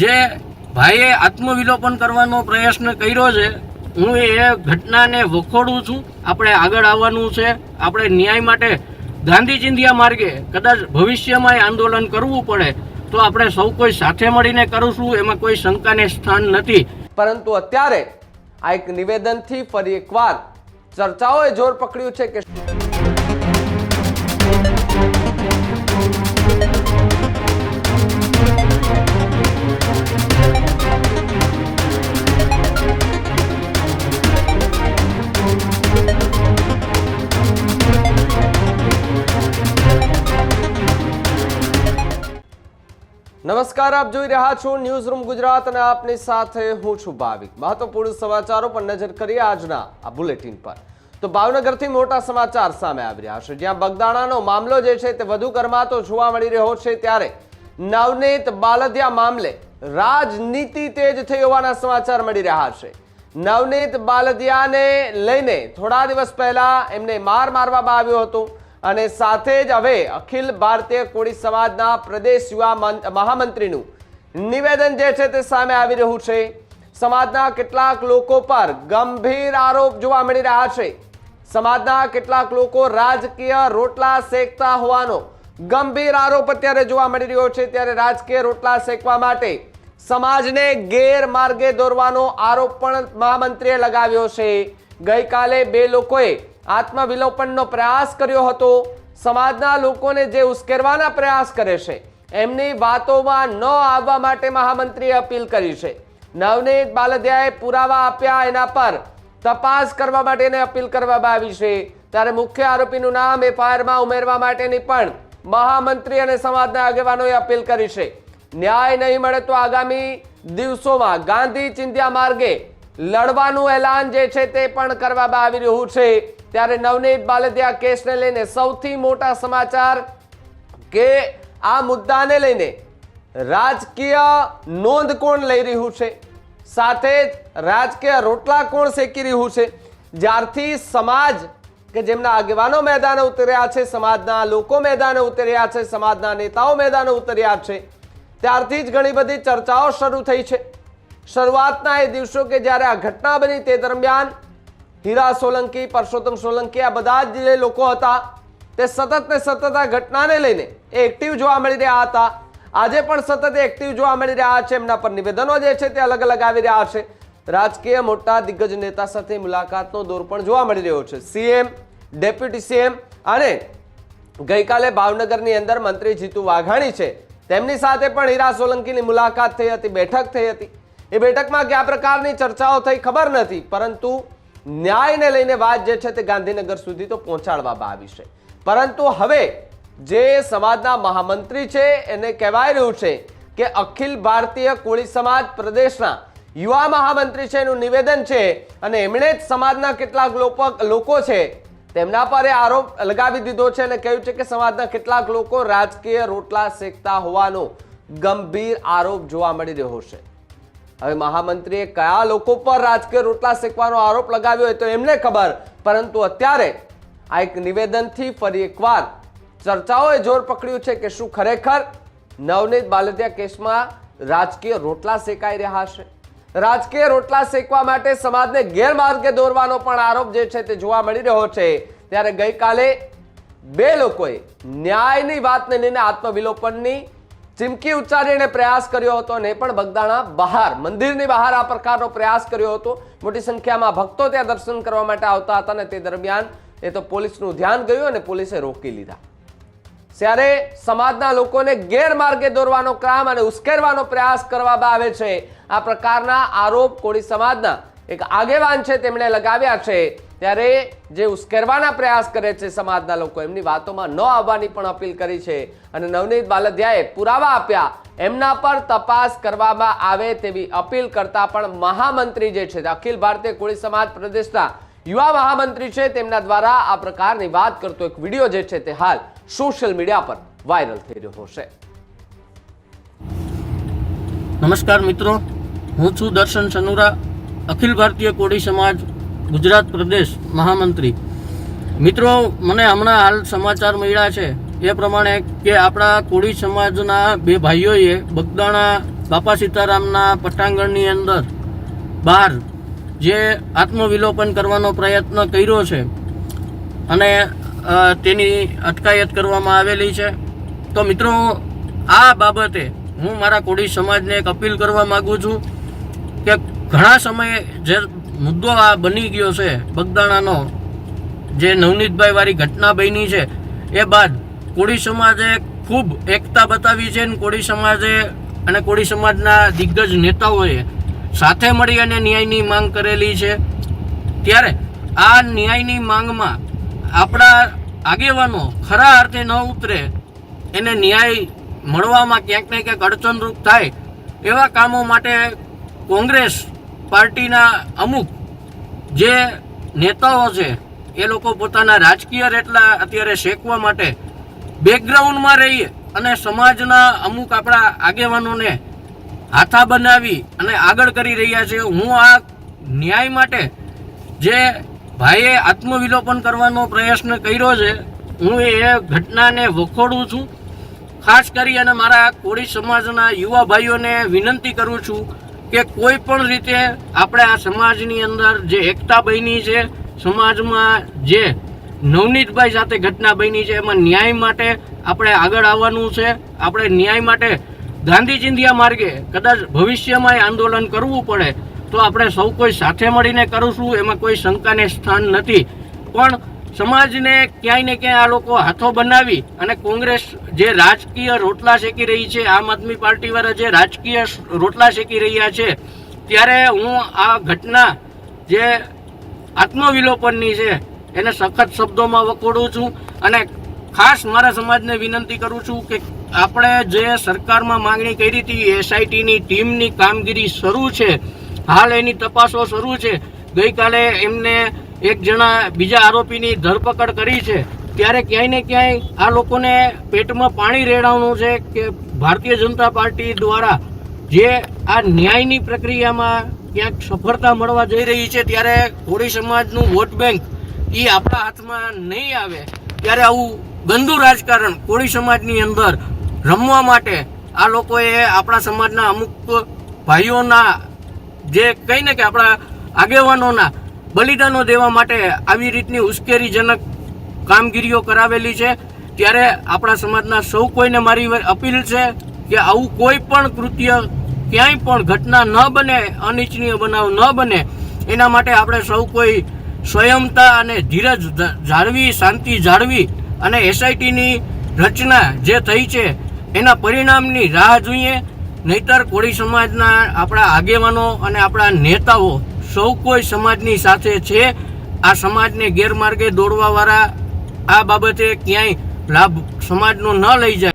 જે ભાઈએ આત્મવિલોપન કરવાનો પ્રયત્ન કર્યો છે, હું એ ઘટનાને વખોડું છું. આપણે આગળ આવવાનું છે. આપણે ન્યાય માટે ગાંધી ચિંધિયા માર્ગે કદાચ ભવિષ્યમાં આંદોલન કરવું પડે, તો આપણે સૌ કોઈ સાથે મળીને કરીશું, એમાં કોઈ શંકાને સ્થાન નથી. પરંતુ અત્યારે આ એક નિવેદનથી ફરી એકવાર ચર્ચાઓએ જોર પકડ્યું છે કે નમસ્કાર, આપ જોઈ રહ્યા છો ન્યૂઝ રૂમ ગુજરાત અને આપની સાથે હું છું ભાવિક. મહત્વપૂર્ણ સમાચારો પર નજર કરીએ આજના આ બુલેટિન પર. તો ભાવનગરથી મોટા સમાચાર સામે આવી રહ્યા છે. જ્યાં બગદાણાનો મામલો જે છે તે વધુ ગરમાતો જોવા મળી રહ્યો છે ત્યારે નવનીત બાલદિયા મામલે રાજનીતિ તેજ થઈ હોવાના સમાચાર મળી રહ્યા છે. નવનીત બાલદિયાને લઈને થોડા દિવસ પહેલા એમને માર મારવામાં આવ્યો હતો. અને સાથે જ હવે અખિલ ભારતીય કોળી સમાજના પ્રદેશ યુવા મહામંત્રીનું નિવેદન જે છે તે સામે આવી રહ્યું છે. સમાજના કેટલાક લોકો પર ગંભીર આરોપ જોવા મળી રહ્યા છે. સમાજના કેટલાક લોકો રાજકીય રોટલા શેકતા હોવાનો ગંભીર આરોપ અત્યારે જોવા મળી રહ્યો છે. ત્યારે રાજકીય રોટલા શેકવા માટે સમાજને ગેરમાર્ગે દોરવાનો આરોપ પણ મહામંત્રીએ લગાવ્યો છે. ગઈકાલે બે લોકોએ આત્મવિલોપનનો પ્રયાસ કર્યો હતો. સમાજના લોકોને જે ઉશ્કેરવાના પ્રયાસ કરે છે, એમની વાતોમાં ન આવવા માટે મહામંત્રીએ અપીલ કરી છે. નવનીત બાલદિયાએ પુરાવા આપ્યા એના પર. તપાસ કરવા માટેની અપીલ કરવામાં આવી છે. ત્યારે મુખ્ય આરોપીનું નામ એફઆઈઆરમાં ઉમેરવા માટેની પણ મહામંત્રી અને સમાજના આગેવાનોએ અપીલ કરી છે. ન્યાય નહીં મળે તો આગામી દિવસોમાં ગાંધી ચિંધ્યા માર્ગે લડવાનું એલાન જે છે તે પણ કરવામાં આવી રહ્યું છે. ત્યારે નવનીત બાલદિયા કેસને લઈને સૌથી મોટા સમાચાર કે આ મુદ્દાને લઈને રાજકીય નોંધ કોણ લઈ રહ્યું છે? સાથે જ રાજકીય રોટલા કોણ શેકી રહ્યું છે? જ્યારથી સમાજ કે જેમના આગેવાનો મેદાને ઉતર્યા છે, સમાજના લોકો મેદાને ઉતર્યા છે, સમાજના નેતાઓ મેદાને ઉતર્યા છે, ત્યારથી જ ઘણી બધી ચર્ચાઓ શરૂ થઈ છે. શરૂઆતના એ દિવસો કે જ્યારે આ ઘટના બની તે દરમિયાન હીરા સોલંકી, પરસોત્તમ સોલંકી, આ બધા જ જે લોકો હતા, તે સતત ને સતત આ ઘટનાને લઈને એ એક્ટિવ જોવા મળી રહ્યા હતા. આજે પણ સતત એક્ટિવ જોવા મળી રહ્યા છે. એમના પર નિવેદનો જે છે તે અલગ અલગ આવી રહ્યા છે. રાજકીય મોટા દિગ્ગજ નેતા સાથે મુલાકાતનો દોર પણ જોવા મળી રહ્યો છે. સીએમ, ડેપ્યુટી સીએમ અને ગઈકાલે ભાવનગરની અંદર મંત્રી જીતુ વાઘાણી છે. તેમની સાથે પણ હીરા સોલંકીની મુલાકાત થઈ હતી, બેઠક થઈ હતી. એ બેઠકમાં કયા પ્રકારની ચર્ચાઓ થઈ ખબર નથી, પરંતુ ન્યાયને લઈને વાત જે છે તે ગાંધીનગર સુધી તો પહોંચાડવામાં આવી છે. પરંતુ હવે જે સમાજના મહામંત્રી છે, એને કહેવાય રહ્યું છે કે અખિલ ભારતીય કોળી સમાજ પ્રદેશના યુવા મહામંત્રી છે, એનું નિવેદન છે અને એમણે જ સમાજના કેટલાક લોકો છે તેમના પર એ આરોપ લગાવી દીધો છે અને કહ્યું છે કે સમાજના કેટલાક લોકો રાજકીય રોટલા શેકતા હોવાનો ગંભીર આરોપ જોવા મળી રહ્યો છે. હવે મહામંત્રીએ કયા લોકો પર રાજકીય રોટલા શેકવાનો આરોપ લગાવ્યો હોય તો એમને ખબર. પરંતુ અત્યારે આ એક નિવેદનથી ફરી એકવાર ચર્ચાઓએ જોર પકડ્યું છે કે શું ખરેખર નવનીત બાલદિયા કેસમાં રાજકીય રોટલા શેકાઈ રહ્યા છે. રાજકીય રોટલા શેકવા માટે સમાજને ગેરમાર્ગે દોરવાનો પણ આરોપ જે છે તે જોવા મળી રહ્યો છે. ત્યારે ગઈકાલે બે લોકોએ ન્યાયની વાતને લઈને આત્મવિલોપનની ચીમકી ઉચ્ચારીને પ્રયાસ કર્યો હતો અને પણ બગદાણા બહાર, મંદિરની બહાર આ પ્રકારનો પ્રયાસ કર્યો હતો. મોટી સંખ્યામાં ભક્તો ત્યાં દર્શન કરવા માટે આવતા હતા અને તે દરમિયાન એ તો પોલીસનું ધ્યાન ગયું અને પોલીસે રોકી લીધા. ત્યારે સમાજના લોકોને ગેરમાર્ગે દોરવાનો કામ અને ઉશ્કેરવાનો પ્રયાસ કરવામાં આવે છે, આ પ્રકારના આરોપ કોળી સમાજના એક આગેવાન છે, તેમણે લગાવ્યા છે. ત્યારે જે ઉશ્કેરવાના પ્રયાસ કરે છે સમાજના લોકો, એમની વાતોમાં ન આવવાની પણ અપીલ કરી છે. અને નવનીત બાલદિયાએ પુરાવા આપ્યા, એમના પર તપાસ કરવામાં આવે તેવી અપીલ કરતા પણ મહામંત્રી જે છે, અખિલ ભારતીય કોળી સમાજ પ્રદેશના યુવા મહામંત્રી છે, તેમના દ્વારા આ પ્રકારની વાત કરતો એક વીડિયો જે છે તે હાલ સોશિયલ મીડિયા પર વાયરલ થઈ રહ્યો છે. નમસ્કાર મિત્રો, હું છું દર્શન સનુરા, અખિલ ભારતીય કોળી સમાજ ગુજરાત પ્રદેશ મહામંત્રી. મિત્રો, મને હમણાં હાલ સમાચાર મળ્યા છે. એ પ્રમાણે કે આપણા કોળી સમાજના બે ભાઈઓએ બગદાણા, બાપા સીતારામના પટાંગણની અંદર બહાર જે આત્મવિલોપન કરવાનો પ્રયત્ન કર્યો છે અને તેની અટકાયત કરવામાં આવેલી છે. તો મિત્રો, આ બાબતે હું મારા કોળી સમાજને એક અપીલ કરવા માગું છું કે ઘણા સમયે જે મુદ્દો આ બની ગયો છે, બગદાણાનો. જે નવનીતભાઈ વાળી ઘટના બની છે, એ બાદ કોળી સમાજે ખૂબ એકતા બતાવી છે અને કોળી સમાજે અને કોળી સમાજના દિગ્ગજ નેતાઓએ સાથે મળી અને ન્યાયની માંગ કરેલી છે. ત્યારે આ ન્યાયની માંગમાં આપણા આગેવાનો ખરા અર્થે ન ઉતરે, એને ન્યાય મળવામાં ક્યાંક ને ક્યાંક અડચણરૂપ થાય એવા કામો માટે કોંગ્રેસ પાર્ટીના અમુક જે નેતાઓ છે, એ લોકો પોતાના રાજકીય રેટલા અત્યારે શેકવા માટે બેકગ્રાઉન્ડમાં રહી અને સમાજના અમુક આપણા આગેવાનોને હાથા બનાવી અને આગળ કરી રહ્યા છે. હું આ ન્યાય માટે જે ભાઈએ આત્મવિલોપન કરવાનો પ્રયત્ન કર્યો છે, હું એ ઘટનાને વખોડું છું. ખાસ કરી અને મારા કોળી સમાજના યુવા ભાઈઓને વિનંતી કરું છું કે કોઈ પણ રીતે આપણે આ સમાજની અંદર જે એકતા બની છે, સમાજમાં જે નવનીતભાઈ સાથે ઘટના બની છે, એમાં ન્યાય માટે આપણે આગળ આવવાનું છે. આપણે ન્યાય માટે ગાંધી ચિંધ્યા માર્ગે કદાચ ભવિષ્યમાં આંદોલન કરવું પડે, તો આપણે સૌ કોઈ સાથે મળીને કરીશું એમાં કોઈ શંકાને સ્થાન નથી. પણ સમાજને ક્યાંય ને ક્યાંય આ લોકો હાથો બનાવી અને કોંગ્રેસ જે રાજકીય રોટલા શેકી રહી છે, આમ આદમી પાર્ટીવાળા જે રાજકીય રોટલા શેકી રહ્યા છે, ત્યારે હું આ ઘટના જે આત્મવિલોપનની છે, એને સખત શબ્દોમાં વખોડું છું અને ખાસ મારા સમાજને વિનંતી કરું છું કે આપણે જે સરકારમાં માંગણી કરી હતી, એસઆઈટીની ટીમની કામગીરી શરૂ છે, હાલ એની તપાસો શરૂ છે, ગઈકાલે એમને એક જણા બીજા આરોપીની ધરપકડ કરી છે, ત્યારે ક્યાંય ને ક્યાંય આ લોકોને પેટમાં પાણી રેડાવવાનું છે કે ભારતીય જનતા પાર્ટી દ્વારા જે આ ન્યાયની પ્રક્રિયામાં ક્યાંક સફળતા મળવા જઈ રહી છે, ત્યારે કોળી સમાજનું વોટ બેંક એ આપણા હાથમાં નહીં આવે, ત્યારે આવું ગંદુ રાજકારણ કોળી સમાજની અંદર રમવા માટે આ લોકોએ આપણા સમાજના અમુક ભાઈઓના જે કહીને કે આપણા આગેવાનોના બલિદાનો દેવા માટે આવી રીતની ઉશ્કેરીજનક કામગીરીઓ કરાવેલી છે. ત્યારે આપણા સમાજના સૌ કોઈને મારી અપીલ છે કે આવું કોઈ પણ કૃત્ય, ક્યાંય પણ ઘટના ન બને, અનિચ્છનીય બનાવ ન બને, એના માટે આપણે સૌ કોઈ સ્વયંતા અને ધીરજ જાળવી, શાંતિ જાળવી અને એસઆઈટીની રચના જે થઈ છે, એના પરિણામની રાહ જોઈએ. નહીતર કોળી સમાજના આપણા આગેવાનો અને આપણા નેતાઓ સૌ કોઈ સમાજની સાથે છે. આ સમાજને ગેરમાર્ગે દોડવાવાળા આ બાબતે ક્યાંય લાભ સમાજનો ન લઈ જાય.